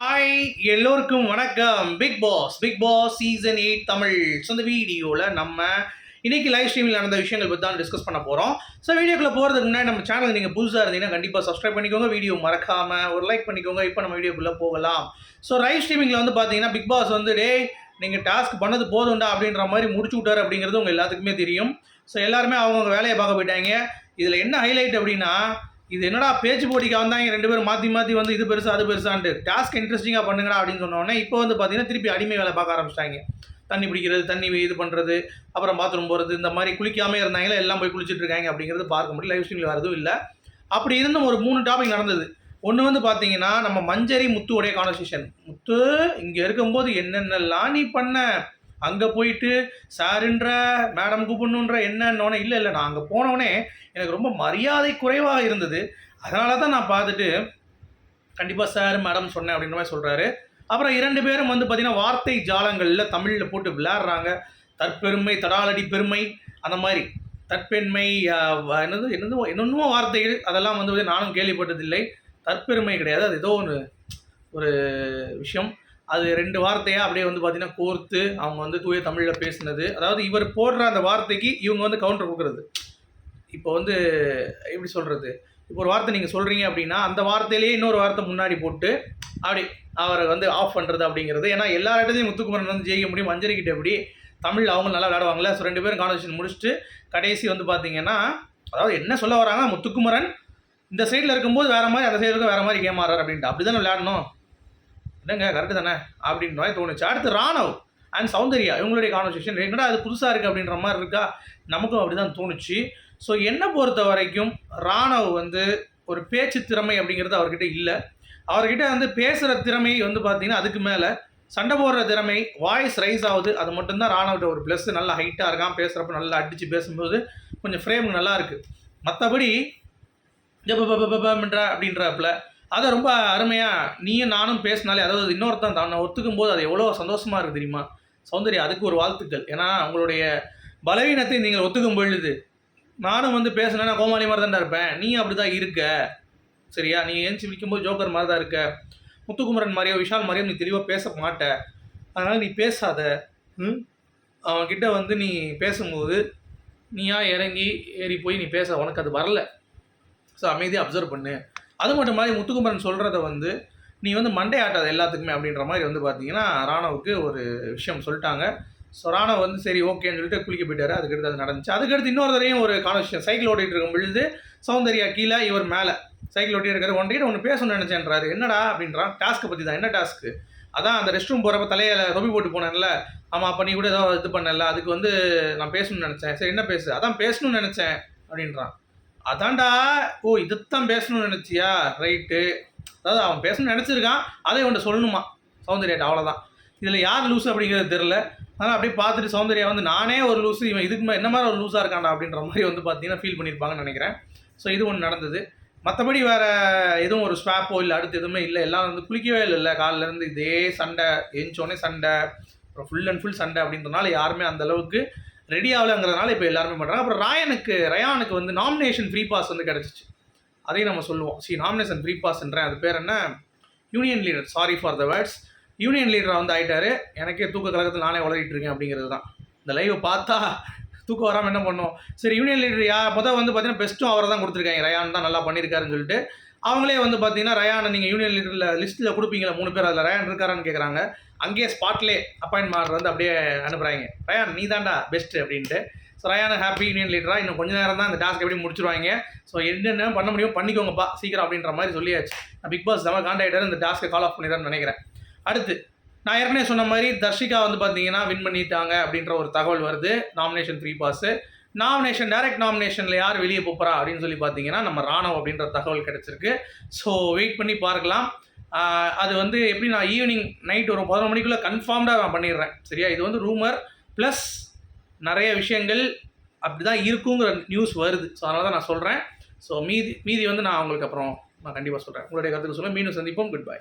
Hi எல்லோருக்கும் வணக்கம். Bigg Boss Bigg Boss season eight Tamil so இந்த வீடியோவில் நம்ம இன்றைக்கி லைவ் ஸ்ட்ரீமில் நடந்த விஷயங்கள் பற்றி தான் டிஸ்கஸ் பண்ண போகிறோம் ஸோ வீடியோக்குள்ள போகிறதுக்கு முன்னாடி நம்ம சேனல் நீங்கள் புதுசாக இருந்தீங்கன்னா கண்டிப்பாக சப்ஸ்கிரைப் பண்ணிக்கோங்க. வீடியோ மறக்காமல் ஒரு லைக் பண்ணிக்கோங்க. இப்போ நம்ம வீடியோக்குள்ளே போகலாம். ஸோ லைவ் ஸ்ட்ரீமிங்கில் வந்து பார்த்தீங்கன்னா பிக் பாஸ் வந்து டே நீங்கள் டாஸ்க் பண்ணது போதும்டா அப்படின்ற மாதிரி முடிச்சு விட்டார் அப்படிங்கிறது உங்கள் எல்லாத்துக்குமே தெரியும். ஸோ எல்லாருமே அவங்கவுங்க வேலையை பார்க்க போயிட்டாங்க. இதில் என்ன ஹைலைட் அப்படின்னா இது என்னடா பேச்சு போட்டிக்கு வந்தாங்க ரெண்டு பேரும் மாற்றி மாற்றி வந்து இது பெருசா அது பெருசான்ட்டு. டாஸ்க் இன்ட்ரெஸ்டிங்காக பண்ணுங்கடா அப்படின்னு சொன்னோடனே இப்போ வந்து பார்த்தீங்கன்னா திருப்பி அடிமை வேலை பார்க்க ஆரம்பிச்சிட்டாங்க. தண்ணி பிடிக்கிறது தண்ணி இது பண்ணுறது அப்புறம் பாத்ரூம் போகிறது இந்த மாதிரி குளிக்காமல் இருந்தாங்களே எல்லாம் போய் குளிச்சுட்டு இருக்காங்க அப்படிங்கிறது பார்க்க முடியும் லைவ் ஸ்ட்ரீமில் வரதும் இல்லை. அப்படி இருந்தும் ஒரு மூணு டாபிக் நடந்தது. ஒன்று வந்து பார்த்தீங்கன்னா நம்ம மஞ்சரி முத்துவோடைய கான்வர்சேஷன் முத்து இங்கே இருக்கும்போது என்னென்னலாம் நீ பண்ண? அங்கே போயிட்டு சாருன்ற மேடம் கூப்பிடணுன்ற என்னன்னோடனே இல்லை இல்லை நான் அங்கே போனோடனே எனக்கு ரொம்ப மரியாதை குறைவாக இருந்தது. அதனால தான் நான் பார்த்துட்டு கண்டிப்பாக சார் மேடம் சொன்னேன் அப்படின்ற மாதிரி சொல்கிறாரு அப்புறம் இரண்டு பேரும் வந்து பார்த்திங்கன்னா வார்த்தை ஜாலங்களில் தமிழில் போட்டு விளையாடுறாங்க. தற்பெருமை தடாலடி பெருமை அந்த மாதிரி. தற்பெண்மை என்னது என்னது என்னென்னமோ வார்த்தைகள் அதெல்லாம் வந்து நானும் கேள்விப்பட்டதில்லை. தற்பெருமை கிடையாது. அது ஏதோ ஒன்று ஒரு விஷயம். அது ரெண்டு வார்த்தையாக அப்படியே வந்து பார்த்தீங்கன்னா கோர்த்து அவங்க வந்து தூய தமிழில் பேசினது. அதாவது இவர் போடுற அந்த வார்த்தைக்கு இவங்க வந்து கவுண்டர் கொடுக்குறது. இப்போ வந்து எப்படி சொல்கிறது இப்போ ஒரு வார்த்தை நீங்கள் சொல்கிறீங்க அப்படின்னா அந்த வார்த்தையிலேயே இன்னொரு வார்த்தை முன்னாடி போட்டு அப்படி அவரை வந்து ஆஃப் பண்ணுறது அப்படிங்கிறது. ஏன்னா எல்லா இடத்துலையும் முத்துக்குமரன் வந்து ஜெயிக்க முடியும். மஞ்சரி கிட்ட எப்படி தமிழ் அவங்க நல்லா விளையாடுவாங்களே ஸோ ரெண்டு பேரும் கான்வர்சேஷன் முடிச்சுட்டு கடைசி வந்து பார்த்தீங்கன்னா அதாவது என்ன சொல்ல வராங்க முத்துக்குமரன் இந்த சைடில் இருக்கும்போது வேறு மாதிரி அந்த சைடுக்கு வேறு மாதிரி கேம் ஆடுறாரு அப்படின்ட்டு. அப்படி தானே விளையாடணும்? என்னங்க? கரெக்டு தானே? அப்படின்ற மாதிரி தோணுச்சு. அடுத்து ராணவ் அண்ட் சௌந்தர்யா இவங்களுடைய கான்வர்சேஷன் என்னடா அது புதுசாக இருக்குது அப்படின்ற மாதிரி இருக்கா? நமக்கும் அப்படி தான் தோணுச்சு. ஸோ என்னை பொறுத்த வரைக்கும் ராணவ் வந்து ஒரு பேச்சு திறமை அப்படிங்கிறது அவர்கிட்ட இல்லை. அவர்கிட்ட வந்து பேசுகிற திறமை வந்து பார்த்தீங்கன்னா அதுக்கு மேலே சண்டை போடுற திறமை வாய்ஸ் ரைஸ் ஆகுது. அது மட்டும்தான் ராணவ்கிட்ட ஒரு ப்ளஸ் நல்லா ஹைட்டாக இருக்கான். பேசுகிறப்ப நல்லா அடித்து பேசும்போது கொஞ்சம் ஃப்ரேம் நல்லா இருக்குது மற்றபடி ஜபபபபபன்ற அப்படின்றப்பல அதை ரொம்ப அருமையாக நீயும் நானும் பேசினாலே அதாவது இன்னொருத்தன் தன்னை ஒத்துக்கும் போது அது எவ்வளோ சந்தோஷமாக இருக்குது தெரியுமா? சௌந்தர்யா அதுக்கு ஒரு வாழ்த்துக்கள். ஏன்னா உங்களுடைய பலவீனத்தை நீங்கள் ஒத்துக்கும் பொழுது நானும் வந்து பேசினேன்னா கோமாளி மாதிரி தான் இருப்பேன். நீ அப்படி தான் இருக்க. சரியா? நீ ஏஞ்சி விற்கும்போது ஜோக்கர் மாதிரி தான் இருக்க. முத்துக்குமரன் மாதிரியோ விஷால் மாதிரியோ நீ தெளிவாக பேச மாட்ட. அதனால் நீ பேசாத. ம்? அவன்கிட்ட வந்து நீ பேசும்போது நீயா இறங்கி ஏறி போய் நீ பேச. உனக்கு அது வரல. ஸோ அமைதியாக அப்சர்வ் பண்ணு. அது மட்டும் மாதிரி முத்துக்குமரன் சொல்கிறத வந்து நீ வந்து மண்டை ஆட்டாத எல்லாத்துக்குமே அப்படின்ற மாதிரி வந்து பார்த்தீங்கன்னா ராணவுக்கு ஒரு விஷயம் சொல்லிட்டாங்க. ஸோ ராணவ் வந்து சரி ஓகேன்னு சொல்லிட்டு குளிக்க போயிட்டாரு. அதுக்கடுத்து அது நடந்துச்சு. அதுக்கடுத்து இன்னொரு தடவையும் ஒரு கான்வர்சேஷன் சைக்கிள் ஓட்டிகிட்டு இருக்கும் பொழுது சௌந்தர்யா கீழே இவர் மேலே சைக்கிள் ஓட்டிட்டு இருக்காரு. ஒன்றைகிட்ட ஒன்று பேசணும்னு நினச்சேன்றாரு. என்னடா? அப்படின்றான். டாஸ்க்கை பற்றி தான். என்ன டாஸ்க்கு அதான் அந்த ரெஸ்ட் ரூம் போகிறப்ப தலையில் தொப்பி போட்டு போனேன்ல. ஆமாம் அப்போ நீ கூட ஏதோ இது பண்ணல. அதுக்கு வந்து நான் பேசணும்னு நினச்சேன். சரி என்ன பேசு? அதான் பேசணும்னு நினச்சேன். அப்படின்றான். அதான்டா ஓ இதைத்தான் பேசணும்னு நினச்சியா? ரைட்டு அதாவது அவன் பேசணும்னு நினச்சிருக்கான் அதை உன்ட்ட சொல்லணுமா? சௌந்தர்யாட்ட அவ்வளோதான் இதில் யார் லூஸ் அப்படிங்கிறது தெரில ஆனால் அப்படியே பார்த்துட்டு சௌந்தர்யா வந்து நானே ஒரு லூஸு இவன் இதுக்கு மே- என்ன மாதிரி ஒரு லூஸாக இருக்கான்டா? அப்படின்ற மாதிரி வந்து பார்த்தீங்கன்னா ஃபீல் பண்ணியிருப்பாங்கன்னு நினைக்கிறேன். ஸோ இது ஒன்று நடந்தது. மற்றபடி வேறு எதுவும் ஒரு ஸ்வாப்போ இல்லை அடுத்து எதுவுமே இல்லை. எல்லாம் வந்து குளிக்கவே இல்லைல்ல. காலிலேருந்து இதே சண்டை எஞ்சோடனே சண்டை அப்புறம் ஃபுல் அண்ட் ஃபுல் சண்டை அப்படின்றனால யாருமே அந்த அளவுக்கு ரெடி ஆகலைங்கிறதுனால இப்போ எல்லாருமே பண்ணுறாங்க அப்புறம் ராயனுக்கு ரயானுக்கு வந்து நாமினேஷன் ஃப்ரீ பாஸ் வந்து கிடச்சிச்சு. அதையும் நம்ம சொல்லுவோம். சி நாமினேஷன் ஃப்ரீ பாஸ்ன்றேன் அது பேர் என்ன? Union leader sorry for the words union லீடராக வந்து ஆகிட்டாரு எனக்கே தூக்க கழகத்தில் நானே வளரிட்டு இருக்கேன் அப்படிங்கிறது தான். இந்த லைவை பார்த்தா தூக்கம் வராமல் என்ன பண்ணுவோம் சரி யூனியன் லீடர் யா? மொதல் வந்து பார்த்தீங்கன்னா பெஸ்ட்டும் அவரை தான் கொடுத்துருக்காங்க. ரயான் தான் நல்லா பண்ணியிருக்காருன்னு சொல்லிட்டு அவங்களே வந்து பார்த்தீங்கன்னா ரயானை நீங்கள் யூனியன் லீடரில் லிஸ்ட்டில் கொடுப்பீங்களா மூணு பேர் அதில் ரயான் இருக்காரான்னு கேட்குறாங்க அங்கேயே ஸ்பாட்லேயே அப்பாயின்மெண்ட் வந்து அப்படியே அனுப்புகிறாங்க ரயான் நீ தாண்டா பெஸ்ட்டு அப்படின்ட்டு. ஸோ ரயானு ஹாப்பி யூனியன் லீடராக இன்னும் கொஞ்சம் நேரம் தான் அந்த டாஸ்க் எப்படி முடிச்சிருவாங்க. ஸோ என்னென்ன பண்ண முடியும் பண்ணிக்கோங்கப்பா சீக்கிரம் அப்படின்ற மாதிரி சொல்லியாச்சு. பிக் பாஸ் செம காண்டாக்டர் இந்த டாஸ்க்கை கால் ஆஃப் பண்ணிடுறேன்னு நினைக்கிறேன். அடுத்து நான் ஏற்கனவே சொன்ன மாதிரி தர்ஷிகா வந்து பார்த்தீங்கன்னா வின் பண்ணிட்டாங்க அப்படின்ற ஒரு தகவல் வருது. Nomination three boss nomination direct நாமினேஷனில் யார் வெளியே போகிறா அப்படின்னு சொல்லி பார்த்தீங்கன்னா நம்ம ராணவ் அப்படின்ற தகவல் கிடச்சிருக்கு. ஸோ வெயிட் பண்ணி பார்க்கலாம். அது வந்து எப்படி நான் ஈவினிங் நைட் ஒரு பதினொரு மணிக்குள்ளே கன்ஃபார்ம்டாக நான் பண்ணிடுறேன். சரியா? இது வந்து ரூமர் ப்ளஸ் நிறைய விஷயங்கள் அப்படி தான் இருக்குங்கிற நியூஸ் வருது. ஸோ அதனால தான் நான் சொல்கிறேன் ஸோ மீதி மீதி வந்து நான் உங்களுக்கு அப்புறம் நான் கண்டிப்பாக சொல்கிறேன் உங்களுடைய கருத்துக்கு சொல்ல மீண்டும் சந்திப்போம். Good bye